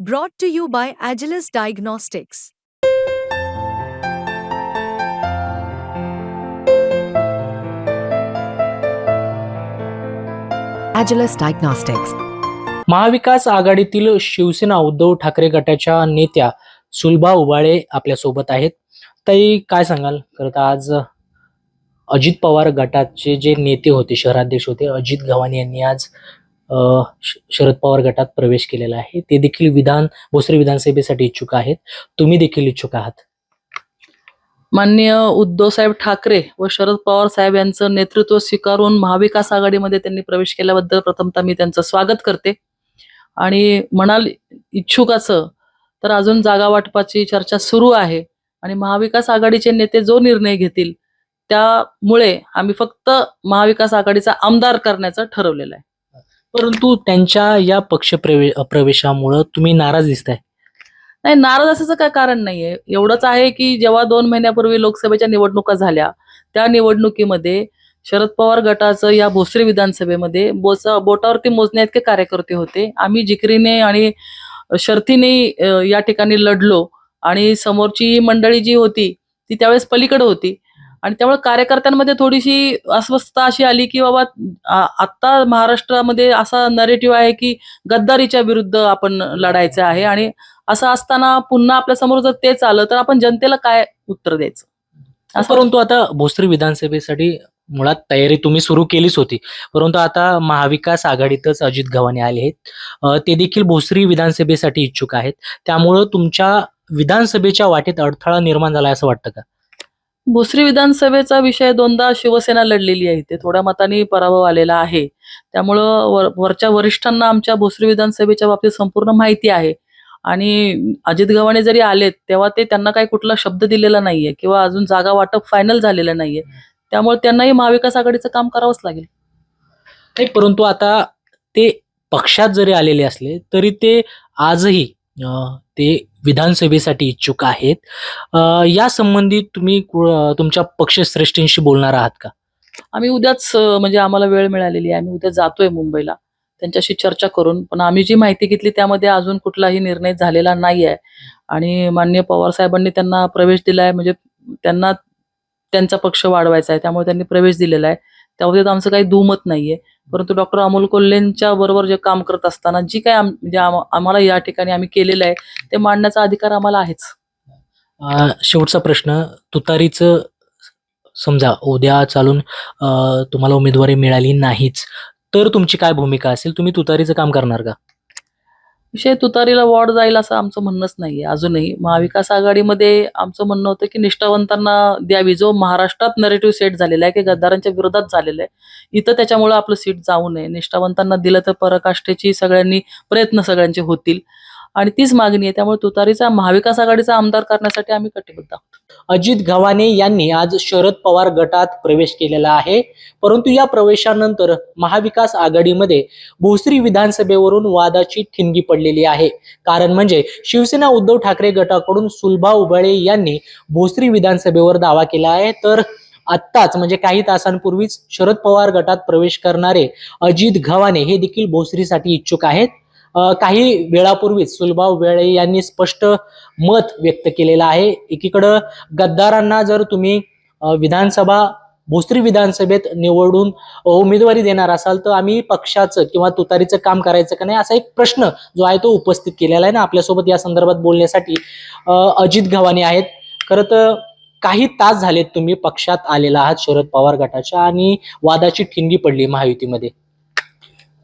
Brought to you by Agilis Diagnostics. Agilis Diagnostics. महाविकास आघाडीतील शिवसेना उद्धव ठाकरे गटाच्या नेत्या सुलभा उबाळे आपल्यासोबत आहेत ताई काय सांगाल खरं तर आज अजित पवार गटाचे जे नेते होते शहराध्यक्ष होते अजित गव्हाणे यांनी आज शरद पवार गटात प्रवेश केलेला आहे. ते देखील विधान भोसरी विधानसभेसाठी इच्छुक आहेत. तुम्ही देखील इच्छुक आहात. माननीय उद्धवसाहेब ठाकरे व शरद पवार साहेब यांचं नेतृत्व स्वीकारून महाविकास आघाडीमध्ये त्यांनी प्रवेश केल्याबद्दल प्रथमतः मी त्यांचं स्वागत करते. आणि म्हणाल इच्छुकाचं तर अजून जागा वाटपाची चर्चा सुरू आहे. आणि महाविकास आघाडीचे नेते जो निर्णय घेतील त्यामुळे आम्ही फक्त महाविकास आघाडीचा आमदार करण्याचं ठरवलेलं आहे. परंतु त्यांच्या या पक्ष प्रवे प्रवेशामुळं तुम्ही नाराज दिसताय. नाही नाराज असायचं काय कारण नाहीये. एवढंच आहे की जेव्हा दोन महिन्यापूर्वी लोकसभेच्या निवडणुका झाल्या त्या निवडणुकीमध्ये शरद पवार गटाचं या भोसरी विधानसभेमध्ये बोस बोटावरती मोजण्या इतके कार्यकर्ते होते. आम्ही जिकरीने आणि शर्थीने या ठिकाणी लढलो आणि समोरची मंडळी जी होती ती त्यावेळेस पलीकडे होती. आणि त्यामुळे कार्यकर्त्यांमध्ये थोडीशी अस्वस्थता अशी आली की बाबा आ- आता महाराष्ट्रामध्ये असा नरेटिव्ह आहे की गद्दारीच्या विरुद्ध आपण लढायचं आहे आणि असं असताना पुन्हा आपल्यासमोर जर तेच आलं तर आपण जनतेला काय उत्तर द्यायचं? असं परंतु आता भोसरी विधानसभेसाठी मुळात तयारी तुम्ही सुरू केलीच होती. परंतु आता महाविकास आघाडीतच अजित गव्हाणे आले आहेत. ते देखील भोसरी विधानसभेसाठी इच्छुक आहेत. त्यामुळं तुमच्या विधानसभेच्या वाटेत अडथळा निर्माण झाला असं वाटतं का? भोसरी विधानसभेचा विषय दोनदा शिवसेना लढलेली आहे. ते थोड्या मतांनी पराभव आलेला आहे. त्यामुळं वर, वरच्या वरिष्ठांना आमच्या भोसरी विधानसभेच्या बाबतीत संपूर्ण माहिती आहे. आणि अजित गव्हाणे जरी आलेत तेव्हा ते त्यांना काही कुठला शब्द दिलेला नाहीये किंवा अजून जागा वाटप फायनल झालेलं नाहीये. त्यामुळे त्यांनाही महाविकास आघाडीचं काम करावंच लागेल. नाही परंतु आता ते पक्षात जरी आलेले असले तरी ते आजही ते विधानसभेसाठी इच्छुक आहेत. या संबंधी तुम्ही तुमच्या पक्षश्रेष्ठींशी बोलणार आहात का? आम्ही उद्याच म्हणजे आम्हाला वेळ मिळालेली आहे. आम्ही उद्या जातोय मुंबईला. त्यांच्याशी चर्चा करून पण आम्ही जी माहिती घेतली त्यामध्ये अजून कुठलाही निर्णय झालेला नाही आहे आणि माननीय पवार साहेबांनी त्यांना प्रवेश दिलाय म्हणजे त्यांना त्यांचा पक्ष वाढवायचा आहे. त्यामुळे त्यांनी प्रवेश दिलेला आहे. त्यामध्ये आमचं काही दुमत नाहीये. परंतु डॉक्टर अमोल कोल्हेंच्या बरोबर जे काम करत असताना जी काय म्हणजे आम्हाला या ठिकाणी आम्ही केलेलं आहे ते मांडण्याचा अधिकार आम्हाला आहेच. शेवटचा प्रश्न तुतारीचं समजा उद्या चालून तुम्हाला उमेदवारी मिळाली नाहीच तर तुमची काय भूमिका असेल? तुम्ही तुतारीचं काम करणार का? विषय तुतारीला वॉर्ड जाईल असं आमचं म्हणणंच नाहीये अजूनही. महाविकास आघाडीमध्ये आमचं म्हणणं होतं की निष्ठावंतांना द्यावी. जो महाराष्ट्रात नरेटिव्ह सेट झालेला आहे की गद्दारांच्या विरोधात झालेला आहे इथं त्याच्यामुळे आपलं सीट जाऊ नये. निष्ठावंतांना दिलं तर परकाष्ठेची सगळ्यांनी प्रयत्न सगळ्यांचे होतील. आणि तीच मागणी आहे. त्यामुळे तुतारीचा महाविकास आघाडीचा आमदार करण्यासाठी आम्ही कटिबद्ध आहोत. अजित गव्हाणे यांनी आज शरद पवार गटात प्रवेश केलेला आहे. परंतु या प्रवेशानंतर महाविकास आघाडीमध्ये भोसरी विधानसभेवरून वादाची ठिणगी पडलेली आहे. कारण म्हणजे शिवसेना उद्धव ठाकरे गटाकडून सुलभा उबाळे यांनी भोसरी विधानसभेवर दावा केला आहे. तर आत्ताच म्हणजे काही तासांपूर्वीच शरद पवार गटात प्रवेश करणारे अजित घवाने हे देखील भोसरीसाठी इच्छुक आहेत. काही वेळापूर्वीच सुलभा वेळे यांनी स्पष्ट मत व्यक्त केलेलं आहे. एकीकडं गद्दारांना जर तुम्ही विधानसभा भोसरी विधानसभेत निवडून उमेदवारी देणार असाल तर आम्ही पक्षाचं किंवा तुतारीचं काम करायचं का नाही असा एक प्रश्न जो आहे तो उपस्थित केलेला आहे. ना आपल्यासोबत या संदर्भात बोलण्यासाठी अजित गव्हाणे आहेत. खरं तर काही तास झालेत तुम्ही पक्षात आलेला आहात शरद पवार गटाच्या आणि वादाची ठिणगी पडली महायुतीमध्ये.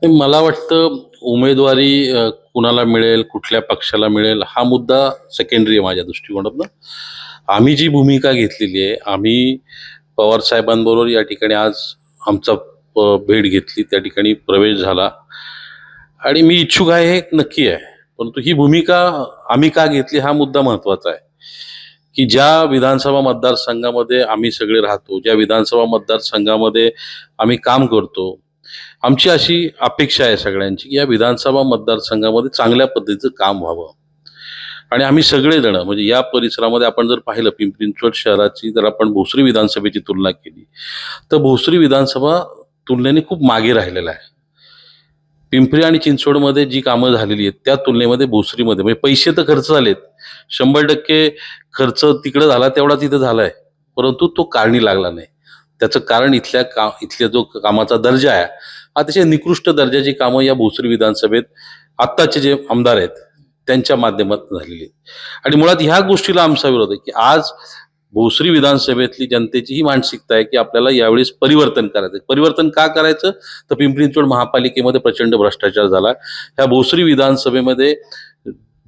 मला वाटतं उमेदवारी कुणाला मिळेल कुठल्या पक्षाला मिळेल हा मुद्दा सेकंडरी आहे माझ्या दृष्टिकोनातनं. आम्ही जी भूमिका घेतलेली आहे आम्ही पवार साहेबांबरोबर या ठिकाणी आज आमचा भेट घेतली त्या ठिकाणी प्रवेश झाला. आणि मी इच्छुक आहे हे नक्की आहे. परंतु ही भूमिका आम्ही का घेतली हा मुद्दा महत्त्वाचा आहे. की ज्या विधानसभा मतदारसंघामध्ये आम्ही सगळे राहतो ज्या विधानसभा मतदारसंघामध्ये आम्ही काम करतो आमची अशी अपेक्षा आहे सगळ्यांची की या विधानसभा मतदारसंघामध्ये चांगल्या पद्धतीचं काम व्हावं. आणि आम्ही सगळेजण म्हणजे या परिसरामध्ये आपण जर पाहिलं पिंपरी चिंचवड शहराची जर आपण भोसरी विधानसभेची तुलना केली तर भोसरी विधानसभा तुलनेने खूप मागे राहिलेला आहे. पिंपरी आणि चिंचवडमध्ये जी कामं झालेली आहेत त्या तुलनेमध्ये भोसरीमध्ये म्हणजे पैसे तर खर्च झालेत. शंभर टक्के खर्च तिकडे झाला तेवढा तिथे झालाय. परंतु तो कारणी लागला नाही. त्याचं कारण इथल्या का इथल्या जो कामाचा दर्जा आहे अतिशय निकृष्ट दर्जाची कामं या भोसरी विधानसभेत आत्ताचे जे आमदार आहेत त्यांच्या माध्यमातून झालेली आहेत. आणि मुळात ह्या गोष्टीला आमचा विरोध आहे की आज भोसरी विधानसभेतली जनतेची ही मानसिकता आहे की आपल्याला यावेळेस परिवर्तन करायचं परिवर्तन का करायचं? तर पिंपरी चिंचवड महापालिकेमध्ये प्रचंड भ्रष्टाचार झाला. ह्या भोसरी विधानसभेमध्ये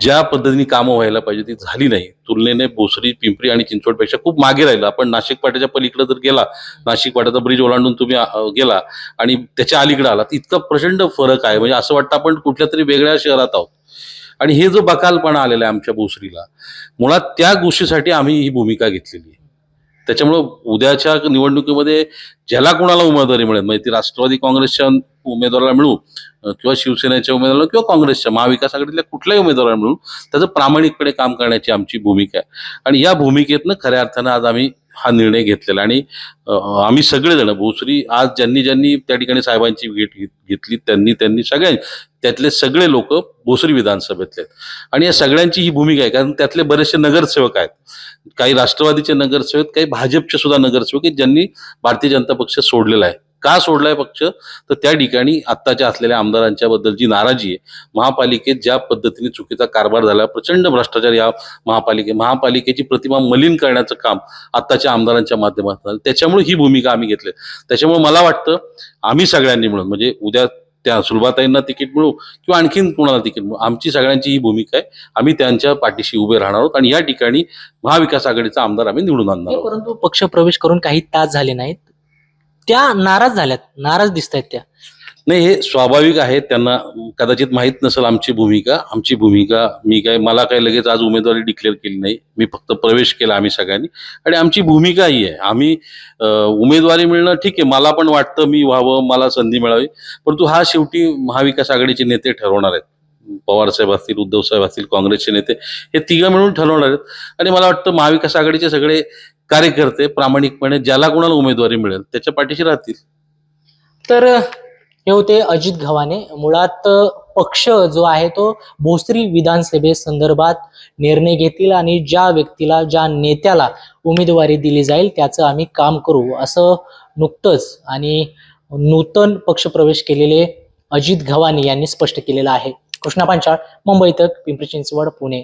ज्या पद्धतीने कामं व्हायला पाहिजे ती झाली नाही. तुलनेने भोसरी पिंपरी आणि चिंचवडपेक्षा खूप मागे राहिलं. आपण नाशिक पाट्याच्या पलीकडे जर गेला नाशिक पाट्याचा ब्रिज ओलांडून तुम्ही गेला आणि त्याच्या अलीकडे आला तर इतका प्रचंड फरक आहे. म्हणजे असं वाटतं आपण कुठल्या तरी वेगळ्या शहरात आहोत. आणि हे जो बकालपणा आलेला आहे आमच्या भोसरीला मुळात त्या गोष्टीसाठी आम्ही ही भूमिका घेतलेली आहे. त्याच्यामुळं उद्याच्या निवडणुकीमध्ये ज्याला कोणाला उमेदवारी मिळेल म्हणजे ती राष्ट्रवादी काँग्रेसच्या उमेदवाराला मिळू किंवा शिवसेनेच्या उमेदवाराला किंवा काँग्रेसच्या महाविकास आघाडीतल्या कुठल्याही उमेदवाराला मिळू त्याचं प्रामाणिकपणे काम करण्याची आमची भूमिका आहे. आणि या भूमिकेतनं खऱ्या अर्थानं आज आम्ही हा निर्णय घेतलेला आणि आम्ही सगळेजण भोसरी आज ज्यांनी ज्यांनी त्या ठिकाणी साहेबांची भेट घेत- घेतली त्यांनी त्यांनी सगळ्या त्यातले सगळे लोक भोसरी विधानसभेतले आहेत. आणि या सगळ्यांची ही भूमिका आहे कारण त्यातले बरेचसे नगरसेवक आहेत. काही राष्ट्रवादीचे नगरसेवक काही भाजपचे सुद्धा नगरसेवक आहेत ज्यांनी भारतीय जनता पक्ष सोडलेला आहे. का सोडलाय पक्ष? तर त्या ठिकाणी आत्ताच्या असलेल्या आमदारांच्या बद्दल जी नाराजी आहे महापालिकेत ज्या पद्धतीने चुकीचा कारभार झाला प्रचंड भ्रष्टाचार या महापालिके महापालिकेची प्रतिमा मलिन करण्याचं काम आत्ताच्या आमदारांच्या माध्यमातून त्याच्यामुळे ही भूमिका आम्ही घेतली. त्याच्यामुळे मला वाटतं आम्ही सगळ्यांनी मिळून म्हणजे उद्या त्या सुलभाताईंना तिकीट मिळू किंवा आणखीन कोणाला तिकीट मिळू आमची सगळ्यांची ही भूमिका आहे. आम्ही त्यांच्या पाठीशी उभे राहणार आहोत आणि या ठिकाणी महाविकास आघाडीचा आमदार आम्ही निवडून आणणार परंतु पक्ष प्रवेश करून काही तास झाले नाहीत. त्या नाराज झाल्यात नाराज दिसत आहेत त्या. नाही हे स्वाभाविक आहे त्यांना कदाचित माहीत नसेल आमची भूमिका. आमची भूमिका मी काय मला काय लगेच आज उमेदवारी डिक्लेअर केली नाही. मी फक्त प्रवेश केला आम्ही सगळ्यांनी. आणि आमची भूमिका ही आहे. आम्ही उमेदवारी मिळणं ठीक आहे. मला पण वाटतं मी व्हावं मला संधी मिळावी. परंतु हा शेवटी महाविकास आघाडीचे नेते ठरवणार आहेत. पवार साहेब असतील उद्धव साहेब असतील काँग्रेसचे नेते हे तिघं मिळून ठरवणार आहेत. आणि मला वाटतं महाविकास आघाडीचे सगळे कार्यकर्ते प्रामाणिकपणे ज्याला कोणाला उमेदवारी मिळेल त्याच्या पाठीशी राहतील. तर हे होते अजित घवाने मुळात पक्ष जो आहे तो भोसरी विधानसभे संदर्भात निर्णय घेतील आणि ज्या व्यक्तीला ज्या नेत्याला उमेदवारी दिली जाईल त्याचं आम्ही काम करू असं नुकतंच आणि नूतन पक्षप्रवेश केलेले अजित घवाने यांनी स्पष्ट केलेलं आहे. कृष्णा पांचाळ मुंबई तक पिंपरी चिंचवड पुणे.